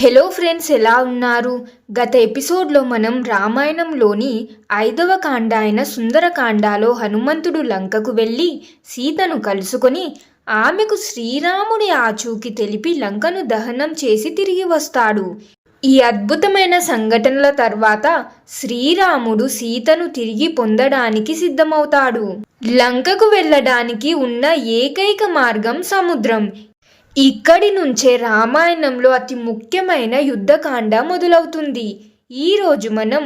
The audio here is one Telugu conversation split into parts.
హలో ఫ్రెండ్స్ ఎలా ఉన్నారు? గత ఎపిసోడ్లో మనం రామాయణంలోని ఐదవ కాండ అయిన సుందరకాండలో హనుమంతుడు లంకకు వెళ్ళి సీతను కలుసుకొని ఆమెకు శ్రీరాముడి ఆచూకి తెలిపి లంకను దహనం చేసి తిరిగి వస్తాడు. ఈ అద్భుతమైన సంఘటనల తర్వాత శ్రీరాముడు సీతను తిరిగి పొందడానికి సిద్ధమవుతాడు. లంకకు వెళ్ళడానికి ఉన్న ఏకైక మార్గం సముద్రం. ఇక్కడి నుంచే రామాయణంలో అతి ముఖ్యమైన యుద్ధకాండ మొదలవుతుంది. ఈరోజు మనం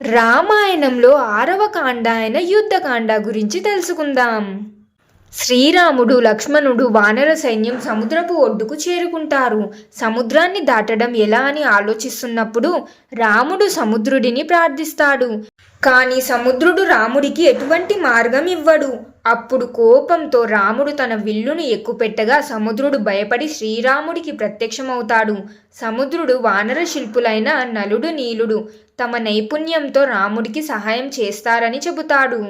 రామాయణంలో ఆరవ కాండ అయిన యుద్ధకాండ గురించి తెలుసుకుందాం. శ్రీరాముడు లక్ష్మణుడు వానర సైన్యం సముద్రపు ఒడ్డుకు చేరుకుంటారు. సముద్రాన్ని దాటడం ఎలా అని ఆలోచిస్తున్నప్పుడు రాముడు సముద్రుడిని ప్రార్థిస్తాడు. కానీ సముద్రుడు రాముడికి ఎటువంటి మార్గం ఇవ్వడు. అప్పుడు కోపంతో రాముడు తన విల్లును ఎక్కుపెట్టగా సముద్రుడు భయపడి శ్రీరాముడికి ప్రత్యక్షమవుతాడు. సముద్రుడు వానర శిల్పులైన నలుడు నీలుడు తమ నైపుణ్యంతో రాముడికి సహాయం చేస్తారని చెబుతాడు.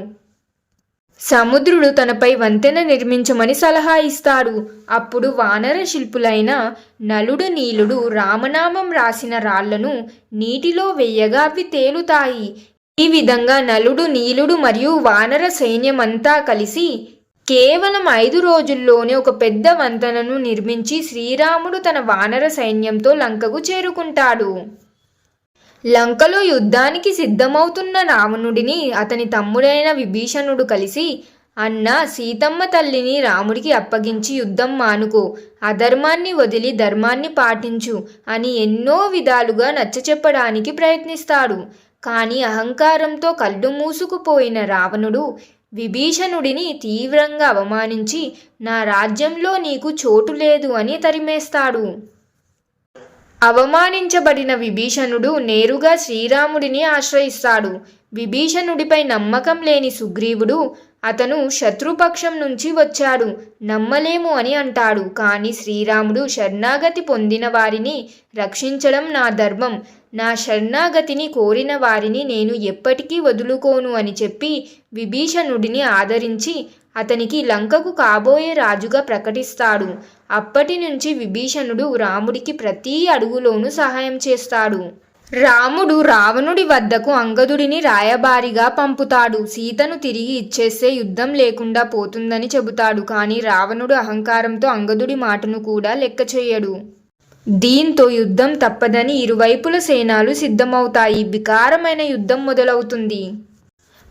సముద్రుడు తనపై వంతెన నిర్మించమని సలహా ఇస్తాడు. అప్పుడు వానర శిల్పులైన నలుడు నీలుడు రామనామం రాసిన రాళ్ళను నీటిలో వెయ్యగా అవి తేలుతాయి. ఈ విధంగా నలుడు నీలుడు మరియు వానర సైన్యమంతా కలిసి కేవలం ఐదు రోజుల్లోనే ఒక పెద్ద వంతెనను నిర్మించి శ్రీరాముడు తన వానర సైన్యంతో లంకకు చేరుకుంటాడు. లంకలో యుద్ధానికి సిద్ధమవుతున్న రావణుడిని అతని తమ్ముడైన విభీషణుడు కలిసి అన్న సీతమ్మ తల్లిని రాముడికి అప్పగించి యుద్ధం మానుకో అధర్మాన్ని వదిలి ధర్మాన్ని పాటించు అని ఎన్నో విధాలుగా నచ్చచెప్పడానికి ప్రయత్నిస్తాడు. కానీ అహంకారంతో కళ్ళు మూసుకుపోయిన రావణుడు విభీషణుడిని తీవ్రంగా అవమానించి నా రాజ్యంలో నీకు చోటు లేదు అని తరిమేస్తాడు. అవమానించబడిన విభీషణుడు నేరుగా శ్రీరాముడిని ఆశ్రయిస్తాడు. విభీషణుడిపై నమ్మకం లేని సుగ్రీవుడు అతను శత్రుపక్షం నుంచి వచ్చాడు. నమ్మలేము అని అంటాడు. కానీ శ్రీరాముడు శరణాగతి పొందిన వారిని రక్షించడం నా ధర్మం. నా శరణాగతిని కోరిన వారిని నేను ఎప్పటికీ వదులుకోను అని చెప్పి విభీషణుడిని ఆదరించి అతనికి లంకకు కాబోయే రాజుగా ప్రకటిస్తాడు. అప్పటి నుంచి విభీషణుడు రాముడికి ప్రతి అడుగులోనూ సహాయం చేస్తాడు. రాముడు రావణుడి వద్దకు అంగదుడిని రాయబారిగా పంపుతాడు. సీతను తిరిగి ఇచ్చేస్తే యుద్ధం లేకుండా పోతుందని చెబుతాడు. కానీ రావణుడు అహంకారంతో అంగదుడి మాటను కూడా లెక్క చేయడు. దీంతో యుద్ధం తప్పదని ఇరువైపుల సేనాలు సిద్ధమవుతాయి. వికారమైన యుద్ధం మొదలవుతుంది.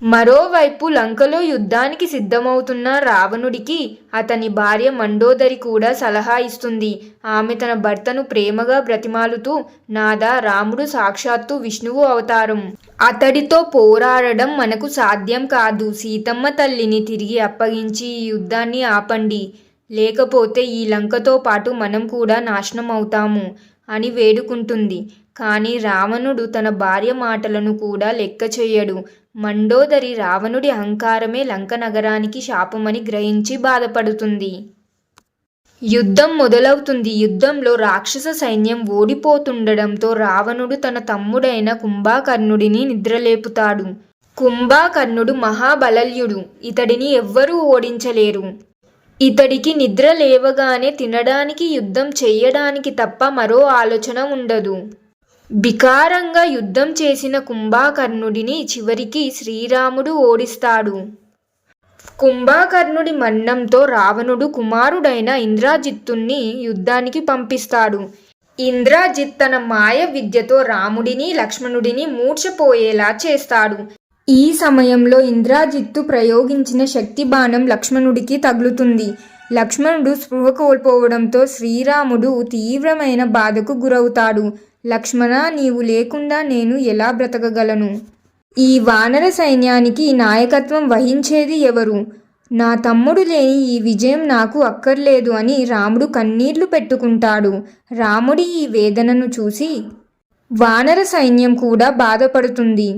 మరోవైపు లంకలో యుద్ధానికి సిద్ధమవుతున్న రావణుడికి అతని భార్య మండోదరి కూడా సలహా ఇస్తుంది. ఆమె తన భర్తను ప్రేమగా బ్రతిమాలుతూ నాదా రాముడు సాక్షాత్తు విష్ణువు అవతారం. అతడితో పోరాడడం మనకు సాధ్యం కాదు. సీతమ్మ తల్లిని తిరిగి అప్పగించి ఈ యుద్ధాన్ని ఆపండి. లేకపోతే ఈ లంకతో పాటు మనం కూడా నాశనం అవుతాము అని వేడుకుంటుంది. కానీ రావణుడు తన భార్య మాటలను కూడా లెక్క చేయడు. మండోదరి రావణుడి అహంకారమే లంక నగరానికి శాపమని గ్రహించి బాధపడుతుంది. యుద్ధం మొదలవుతుంది. యుద్ధంలో రాక్షస సైన్యం ఓడిపోతుండడంతో రావణుడు తన తమ్ముడైన కుంభాకర్ణుడిని నిద్రలేపుతాడు. కుంభాకర్ణుడు మహాబలల్యుడు. ఇతడిని ఎవ్వరూ ఓడించలేరు. ఇతడికి నిద్ర లేవగానే తినడానికి యుద్ధం చెయ్యడానికి తప్ప మరో ఆలోచన ఉండదు. బికారంగా యుద్ధం చేసిన కుంభాకర్ణుడిని చివరికి శ్రీరాముడు ఓడిస్తాడు. కుంభాకర్ణుడి మరణంతో రావణుడు కుమారుడైన ఇంద్రాజిత్తుణ్ణి యుద్ధానికి పంపిస్తాడు. ఇంద్రాజిత్ తన మాయ విద్యతో రాముడిని లక్ష్మణుడిని మూర్ఛపోయేలా చేస్తాడు. ఈ సమయంలో ఇంద్రాజిత్తు ప్రయోగించిన శక్తి బాణం లక్ష్మణుడికి తగులుతుంది. లక్ష్మణుడు స్పృహ కోల్పోవడంతో శ్రీరాముడు తీవ్రమైన బాధకు గురవుతాడు. లక్ష్మణ నీవు లేకుండా నేను ఎలా బ్రతకగలను? ఈ వానర సైన్యానికి నాయకత్వం వహించేది ఎవరు? నా తమ్ముడు లేని ఈ విజయం నాకు అక్కర్లేదు అని రాముడు కన్నీళ్ళు పెట్టుకుంటాడు. రాముడి ఈ వేదనను చూసి వానర సైన్యం కూడా బాధపడుతుంది.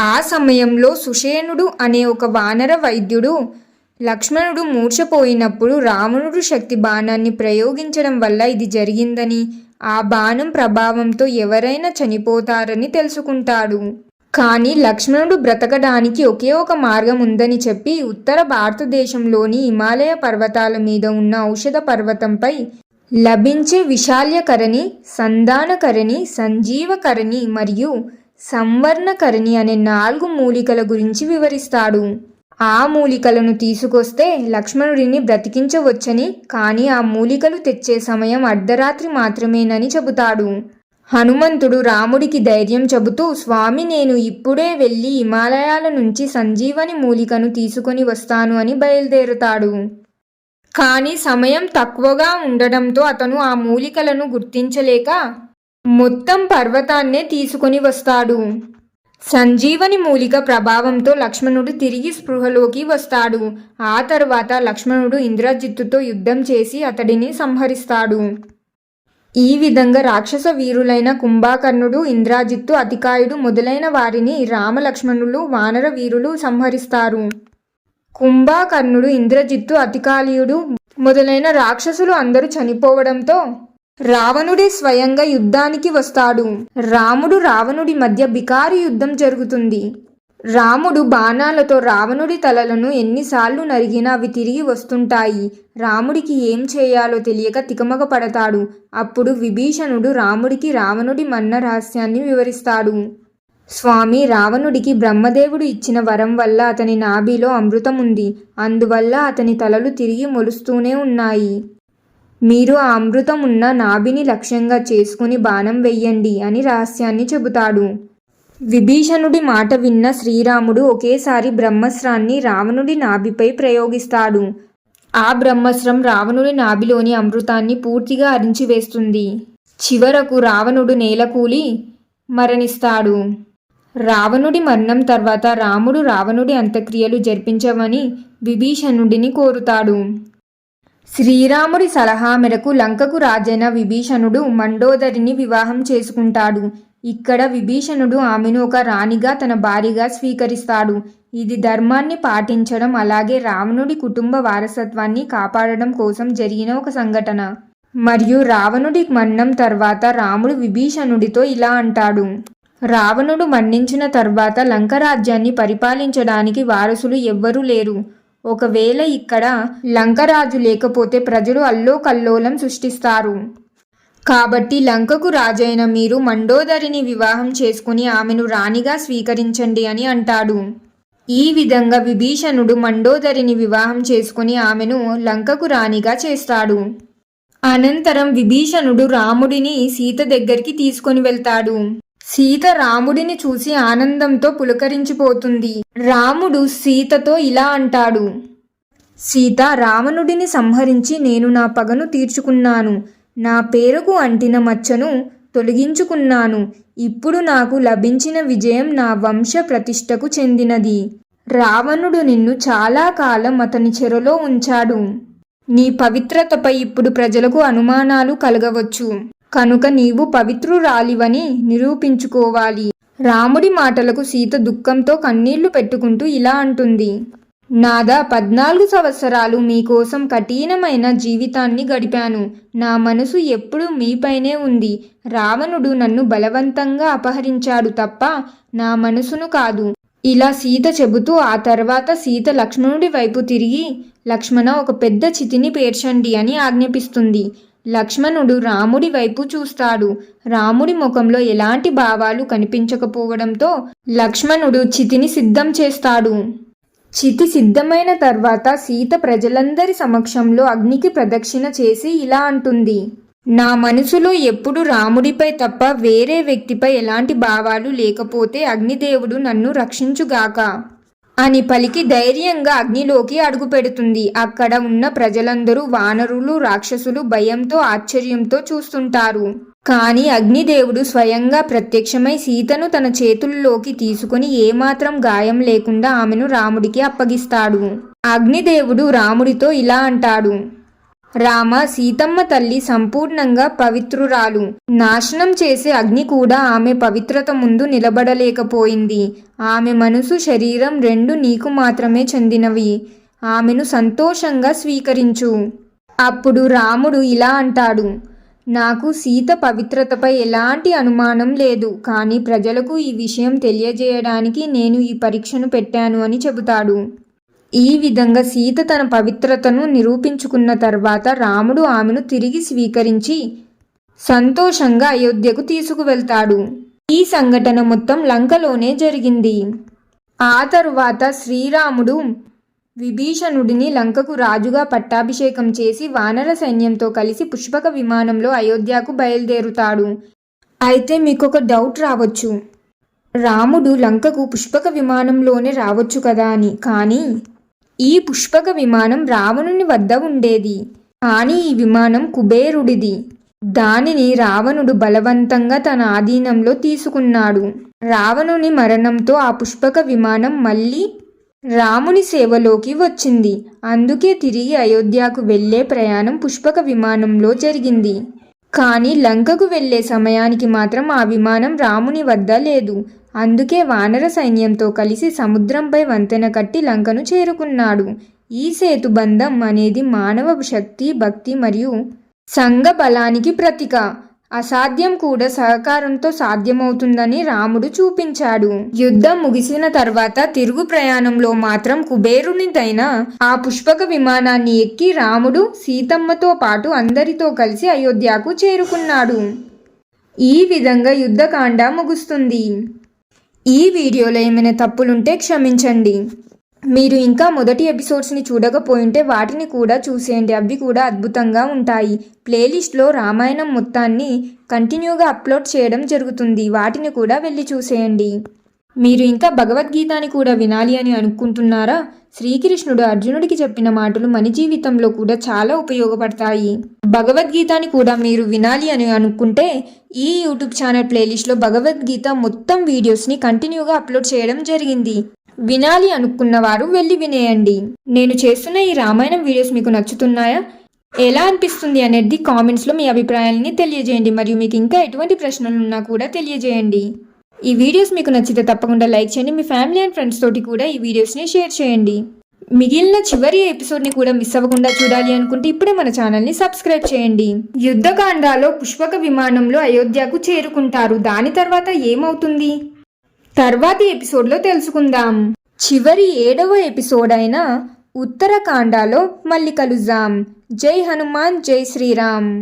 ఆ సమయంలో సుషేణుడు అనే ఒక వానర వైద్యుడు లక్ష్మణుడు మూర్ఛపోయినప్పుడు రావణుడు శక్తి బాణాన్ని ప్రయోగించడం వల్ల ఇది జరిగిందని ఆ బాణం ప్రభావంతో ఎవరైనా చనిపోతారని తెలుసుకుంటాడు. కానీ లక్ష్మణుడు బ్రతకడానికి ఒకే ఒక మార్గం ఉందని చెప్పి ఉత్తర భారతదేశంలోని హిమాలయ పర్వతాల మీద ఉన్న ఔషధ పర్వతంపై లభించే విశాల్యకరణి సంధానకరణి సంజీవకరణి మరియు సంవర్ణకరణి అనే నాలుగు మూలికల గురించి వివరిస్తాడు. ఆ మూలికలను తీసుకొస్తే లక్ష్మణుడిని బ్రతికించవచ్చని కానీ ఆ మూలికలు తెచ్చే సమయం అర్ధరాత్రి మాత్రమేనని చెబుతాడు. హనుమంతుడు రాముడికి ధైర్యం చెబుతూ స్వామి నేను ఇప్పుడే వెళ్ళి హిమాలయాల నుంచి సంజీవని మూలికను తీసుకొని వస్తాను అని బయలుదేరుతాడు. కానీ సమయం తక్కువగా ఉండడంతో అతను ఆ మూలికలను గుర్తించలేక మొత్తం పర్వతాన్నే తీసుకొని వస్తాడు. సంజీవని మూలిక ప్రభావంతో లక్ష్మణుడు తిరిగి స్పృహలోకి వస్తాడు. ఆ తరువాత లక్ష్మణుడు ఇంద్రజిత్తుతో యుద్ధం చేసి అతడిని సంహరిస్తాడు. ఈ విధంగా రాక్షస వీరులైన కుంభాకర్ణుడు ఇంద్రాజిత్తు అతికాయుడు మొదలైన వారిని రామలక్ష్మణులు వానర వీరులు సంహరిస్తారు. కుంభాకర్ణుడు ఇంద్రజిత్తు అతికాలియుడు మొదలైన రాక్షసులు అందరూ చనిపోవడంతో రావణుడే స్వయంగా యుద్ధానికి వస్తాడు. రాముడు రావణుడి మధ్య బికారి యుద్ధం జరుగుతుంది. రాముడు బాణాలతో రావణుడి తలలను ఎన్నిసార్లు నరిగినా అవి తిరిగి వస్తుంటాయి. రాముడికి ఏం చేయాలో తెలియక తికమక పడతాడు. అప్పుడు విభీషణుడు రాముడికి రావణుడి మన్న రహస్యాన్ని వివరిస్తాడు. స్వామి రావణుడికి బ్రహ్మదేవుడు ఇచ్చిన వరం వల్ల అతని నాభిలో అమృతం ఉంది అందువల్ల అతని తలలు తిరిగి మొలుస్తూనే ఉన్నాయి. మీరు ఆ అమృతం ఉన్న నాభిని లక్ష్యంగా చేసుకుని బాణం వెయ్యండి అని రహస్యాన్ని చెబుతాడు. విభీషణుడి మాట విన్న శ్రీరాముడు ఒకేసారి బ్రహ్మస్రాన్ని రావణుడి నాభిపై ప్రయోగిస్తాడు. ఆ బ్రహ్మస్రం రావణుడి నాభిలోని అమృతాన్ని పూర్తిగా అరించివేస్తుంది చివరకు రావణుడు నేలకూలి మరణిస్తాడు. రావణుడి మరణం తర్వాత రాముడు రావణుడి అంత్యక్రియలు జరిపించమని విభీషణుడిని కోరుతాడు. శ్రీరాముడి సలహా మేరకు లంకకు రాజైన విభీషణుడు మండోదరిని వివాహం చేసుకుంటాడు. ఇక్కడ విభీషణుడు ఆమెను ఒక రాణిగా తన భార్యగా స్వీకరిస్తాడు. ఇది ధర్మాన్ని పాటించడం అలాగే రావణుడి కుటుంబ వారసత్వాన్ని కాపాడడం కోసం జరిగిన ఒక సంఘటన. మరియు రావణుడి మరణం తర్వాత రాముడు విభీషణుడితో ఇలా అంటాడు. రావణుడు మరణించిన తర్వాత లంక రాజ్యాన్ని పరిపాలించడానికి వారసులు ఎవ్వరూ లేరు. ఒకవేళ ఇక్కడ లంకరాజు లేకపోతే ప్రజలు అల్లోకల్లోలం సృష్టిస్తారు. కాబట్టి లంకకు రాజైన మీరు మండోదరిని వివాహం చేసుకుని ఆమెను రాణిగా స్వీకరించండి అని అంటాడు. ఈ విధంగా విభీషణుడు మండోదరిని వివాహం చేసుకుని ఆమెను లంకకు రాణిగా చేస్తాడు. అనంతరం విభీషణుడు రాముడిని సీత దగ్గరికి తీసుకొని వెళ్తాడు. సీత రాముడిని చూసి ఆనందంతో పులకరించిపోతుంది. రాముడు సీతతో ఇలా అంటాడు. సీత రావణుడిని సంహరించి నేను నా పగను తీర్చుకున్నాను. నా పేరుకు అంటిన మచ్చను తొలగించుకున్నాను. ఇప్పుడు నాకు లభించిన విజయం నా వంశ ప్రతిష్టకు చెందినది. రావణుడు నిన్ను చాలా కాలం అతని చెరలో ఉంచాడు. నీ పవిత్రతపై ఇప్పుడు ప్రజలకు అనుమానాలు కలగవచ్చు. కనుక నీవు పవిత్రురాలివని నిరూపించుకోవాలి. రాముడి మాటలకు సీత దుఃఖంతో కన్నీళ్ళు పెట్టుకుంటూ ఇలా అంటుంది. నాదా పద్నాలుగు సంవత్సరాలు మీకోసం కఠినమైన జీవితాన్ని గడిపాను. నా మనసు ఎప్పుడూ మీపైనే ఉంది. రావణుడు నన్ను బలవంతంగా అపహరించాడు తప్ప నా మనసును కాదు. ఇలా సీత చెబుతూ ఆ తర్వాత సీత లక్ష్మణుడి వైపు తిరిగి లక్ష్మణ ఒక పెద్ద చితిని పేర్చండి అని ఆజ్ఞాపిస్తుంది. లక్ష్మణుడు రాముడి వైపు చూస్తాడు. రాముడి ముఖంలో ఎలాంటి భావాలు కనిపించకపోవడంతో లక్ష్మణుడు చితిని సిద్ధం చేస్తాడు. చితి సిద్ధమైన తర్వాత సీత ప్రజలందరి సమక్షంలో అగ్నికి ప్రదక్షిణ చేసి ఇలా అంటుంది. నా మనసులో ఎప్పుడు రాముడిపై తప్ప వేరే వ్యక్తిపై ఎలాంటి భావాలు లేకపోతే అగ్నిదేవుడు నన్ను రక్షించుగాక. అని పలికి ధైర్యంగా అగ్నిలోకి అడుగుపెడుతుంది. అక్కడ ఉన్న ప్రజలందరూ వానరులు రాక్షసులు భయంతో ఆశ్చర్యంతో చూస్తుంటారు. కానీ అగ్నిదేవుడు స్వయంగా ప్రత్యక్షమై సీతను తన చేతుల్లోకి తీసుకుని ఏమాత్రం గాయం లేకుండా ఆమెను రాముడికి అప్పగిస్తాడు. అగ్నిదేవుడు రాముడితో ఇలా అంటాడు. రామ సీతమ్మ తల్లి సంపూర్ణంగా పవిత్రురాలు. నాశనం చేసే అగ్ని కూడా ఆమె పవిత్రత ముందు నిలబడలేకపోయింది. ఆమె మనసు శరీరం రెండు నీకు మాత్రమే చెందినవి. ఆమెను సంతోషంగా స్వీకరించు. అప్పుడు రాముడు ఇలా అంటాడు. నాకు సీత పవిత్రతపై ఎలాంటి అనుమానం లేదు. కానీ ప్రజలకు ఈ విషయం తెలియజేయడానికి నేను ఈ పరీక్షను పెట్టాను అని చెబుతాడు. ఈ విధంగా సీత తన పవిత్రతను నిరూపించుకున్న తర్వాత రాముడు ఆమెను తిరిగి స్వీకరించి సంతోషంగా అయోధ్యకు తీసుకువెళ్తాడు. ఈ సంఘటన మొత్తం లంకలోనే జరిగింది. ఆ తరువాత శ్రీరాముడు విభీషణుడిని లంకకు రాజుగా పట్టాభిషేకం చేసి వానర సైన్యంతో కలిసి పుష్పక విమానంలో అయోధ్యకు బయలుదేరుతాడు. అయితే మీకు ఒక డౌట్ రావచ్చు. రాముడు లంకకు పుష్పక విమానంలోనే రావచ్చు కదా అని. కానీ ఈ పుష్పక విమానం రావణుని వద్ద ఉండేది. కానీ ఈ విమానం కుబేరుడిది. దానిని రావణుడు బలవంతంగా తన ఆధీనంలో తీసుకున్నాడు. రావణుని మరణంతో ఆ పుష్పక విమానం మళ్ళీ రాముని సేవలోకి వచ్చింది. అందుకే తిరిగి అయోధ్యకు వెళ్ళే ప్రయాణం పుష్పక విమానంలో జరిగింది. కానీ లంకకు వెళ్ళే సమయానికి మాత్రం ఆ విమానం రాముని వద్ద లేదు. అందుకే వానర సైన్యంతో కలిసి సముద్రంపై వంతెన కట్టి లంకను చేరుకున్నాడు. ఈ సేతుబంధం అనేది మానవ శక్తి భక్తి మరియు సంఘ బలానికి ప్రతీక. అసాధ్యం కూడా సహకారంతో సాధ్యమవుతుందని రాముడు చూపించాడు. యుద్ధం ముగిసిన తర్వాత తిరుగు ప్రయాణంలో మాత్రం కుబేరునిదైన ఆ పుష్పక విమానాన్ని ఎక్కి రాముడు సీతమ్మతో పాటు అందరితో కలిసి అయోధ్యకు చేరుకున్నాడు. ఈ విధంగా యుద్ధకాండ ముగుస్తుంది. ఈ వీడియోలో ఏమైనా తప్పులుంటే క్షమించండి. మీరు ఇంకా మొదటి ఎపిసోడ్స్ని చూడకపోయింటే వాటిని కూడా చూసేయండి. అవి కూడా అద్భుతంగా ఉంటాయి. ప్లేలిస్ట్లో రామాయణం మొత్తాన్ని కంటిన్యూగా అప్లోడ్ చేయడం జరుగుతుంది. వాటిని కూడా వెళ్ళి చూసేయండి. మీరు ఇంకా భగవద్గీతని కూడా వినాలి అని అనుకుంటున్నారా? శ్రీకృష్ణుడు అర్జునుడికి చెప్పిన మాటలు మన జీవితంలో కూడా చాలా ఉపయోగపడతాయి. భగవద్గీతని కూడా మీరు వినాలి అని అనుకుంటే ఈ యూట్యూబ్ ఛానల్ ప్లేలిస్ట్లో భగవద్గీత మొత్తం వీడియోస్ని కంటిన్యూగా అప్లోడ్ చేయడం జరిగింది. వినాలి అనుకున్న వారు వెళ్ళి వినేయండి. నేను చేస్తున్న ఈ రామాయణం వీడియోస్ మీకు నచ్చుతున్నాయా? ఎలా అనిపిస్తుంది అనేది కామెంట్స్లో మీ అభిప్రాయాల్ని తెలియజేయండి. మరియు మీకు ఇంకా ఎటువంటి ప్రశ్నలు ఉన్నా కూడా తెలియజేయండి. ఈ వీడియోస్ మీకు నచ్చితే తప్పకుండా లైక్ చేయండి. మీ ఫ్యామిలీ అండ్ ఫ్రెండ్స్ తోటి కూడా ఈ వీడియోస్ని షేర్ చేయండి. మిగిలిన చివరి ఎపిసోడ్ని కూడా మిస్ అవ్వకుండా చూడాలి అనుకుంటే ఇప్పుడే మన ఛానల్ని సబ్స్క్రైబ్ చేయండి. యుద్ధకాండాలో పుష్పక విమానంలో అయోధ్యకు చేరుకుంటారు. దాని తర్వాత ఏమవుతుంది? తర్వాతి ఎపిసోడ్లో తెలుసుకుందాం. చివరి ఏడవ ఎపిసోడ్ అయిన ఉత్తరకాండాలో మళ్ళీ కలుద్దాం జై హనుమాన్ జై శ్రీరామ్.